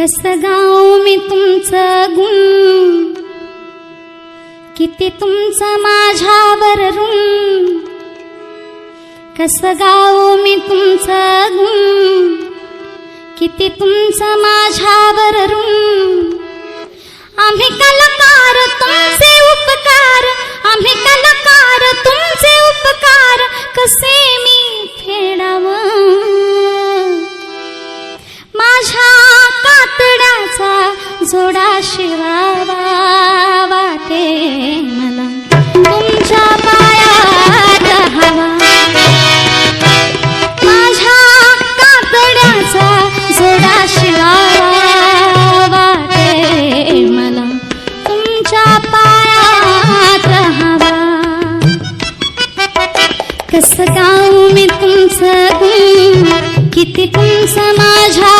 कस गाऊ मी तुमचं गुण? किती तुमचं माझ्यावर ऋण? कस गाऊ मी तुमचं गुण? किती तुमचं माझ्यावर ऋण? आम्ही कलाकार तुमचे उपकार. आम्ही कलाकार तुमचे उपकार. कसे सोडा शिवा वाटे मला. तुमच्या पायात हवा. माझ्या कापड्याचा सोडा शिवा वाटे मला. तुमच्या पायात हवा. कसं गाऊ मी तुमचं किती तुमचं माझ्या